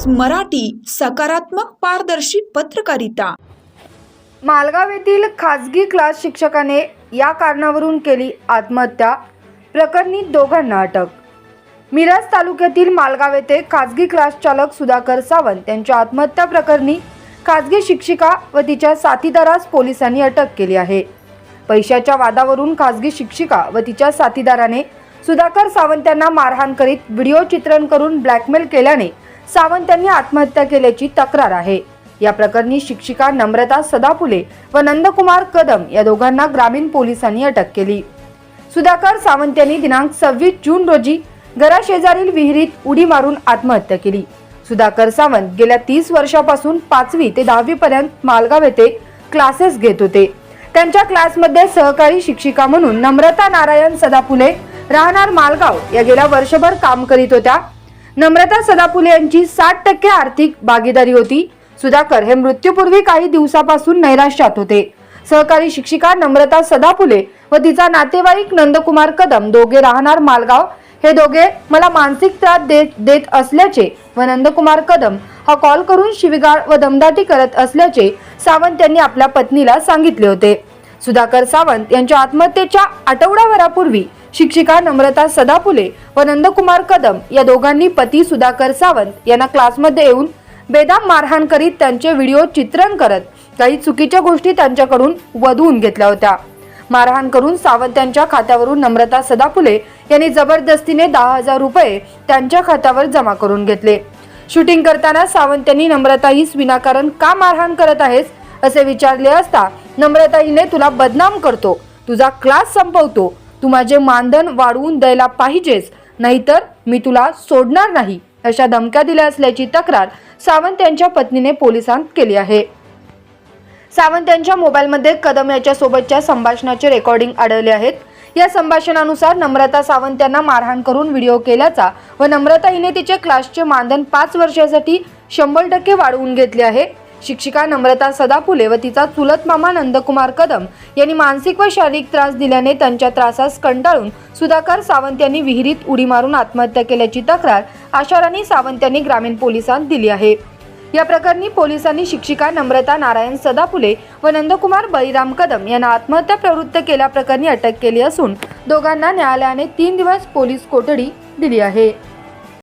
News Marathi सकारात्मक पारदर्शी पत्रकारिता. मालगाव येथील खाजगी क्लास शिक्षकाने या कारणावरून केली आत्महत्या प्रकरणी दोघांना अटक. मिरज तालुक्यातील मालगाव येथे खाजगी क्लास चालक सुधाकर सावंत यांच्या आत्महत्या प्रकरणी खाजगी शिक्षिका व तिच्या साथीदारास पोलिसांनी अटक केली आहे. पैशाच्या वादावरून खाजगी शिक्षिका व तिच्या साथीदाराने सुधाकर सावंत यांना मारहाण करीत व्हिडिओ चित्रण करून ब्लॅकमेल केल्याने सावंत यांनी आत्महत्या केल्याची तक्रार आहे. या प्रकरणी शिक्षिका नम्रता सदापुले व नंदकुमार कदम या दोघांना ग्रामीण पोलिसांनी अटक केली. सुधाकर सावंत यांनी दिनांक सव्वीस जून रोजी घराशेजारील विहिरीत उडी मारून आत्महत्या केली. सुधाकर सावंत गेल्या तीस वर्षापासून पाचवी ते दहावी पर्यंत मालगाव येथे क्लासेस घेत होते. त्यांच्या क्लासमध्ये सहकारी शिक्षिका म्हणून नम्रता नारायण सदापुले राहणार मालगाव या गेल्या वर्षभर काम करीत होत्या. नम्रता सदापुले यांची साठ टक्के आर्थिक भागीदारी होती. सुधाकर हे मृत्यूपूर्वी काही दिवसापासून नैराश्यात होते. सहकारी शिक्षिका नम्रता सदापुले व तिचा नातेवाईक नंदकुमार कदम दोघे राहणार मालगाव. हे दोघे मला मानसिक त्रास देत देत असल्याचे व नंदकुमार कदम हा कॉल करून शिविगाळ व दमदाटी करत असल्याचे सावंत यांनी आपल्या पत्नीला सांगितले होते. सुधाकर सावंत यांच्या आत्महत्येच्या आठवडाभरापूर्वी शिक्षिका नम्रता सदापुले व नंदकुमार कदम या दोघांनी पती सुधाकर सावंत यांना क्लासमध्ये येऊन बेदाम मारहाण करीत त्यांचे व्हिडिओ चित्रण करत काही चुकीच्या गोष्टी त्यांच्याकडून वधवून घेतल्या होत्या. मारहाण करून सावंत यांच्या खात्यावरून नम्रता सदापुले यांनी जबरदस्तीने दहा हजार रुपये त्यांच्या खात्यावर जमा करून घेतले. शूटिंग करताना सावंत यांनी नम्रता हीच विनाकारण का मारहाण करत आहेस? असे विचारले असता नम्रता हिने तुला बदनाम करतो. तुझा क्लास संपवतो. तू माझे मानधन वाढवून द्यायला पाहिजेस नाहीतर मी तुला सोडणार नाही अशा धमक्या दिल्या असल्याची तक्रार सावंत यांच्या पत्नीने पोलिसांत केली आहे. सावंत यांच्या मोबाईलमध्ये कदम याच्या सोबतच्या संभाषणाचे रेकॉर्डिंग आढळले आहेत. या संभाषणानुसार नम्रता सावंत यांना मारहाण करून व्हिडिओ केल्याचा व नम्रता हिने तिचे क्लासचे मानधन पाच वर्षासाठी शंभर टक्के वाढवून घेतले आहे. शिक्षिका नम्रता सदाफुले व तिचा चुलत मामा नंदकुमार कदम यांनी मानसिक व शारीरिक त्रास दिल्याने त्यांच्या त्रासास कंटाळून सुधाकर सावंत यांनी विहिरीत उडी मारून आत्महत्या केल्याची तक्रार आशाराणी सावंत यांनी ग्रामीण पोलिसांत दिली आहे. या प्रकरणी पोलिसांनी शिक्षिका नम्रता नारायण सदाफुले व नंदकुमार बळीराम कदम यांना आत्महत्या प्रवृत्त केल्याप्रकरणी अटक केली असून दोघांना न्यायालयाने तीन दिवस पोलीस कोठडी दिली आहे.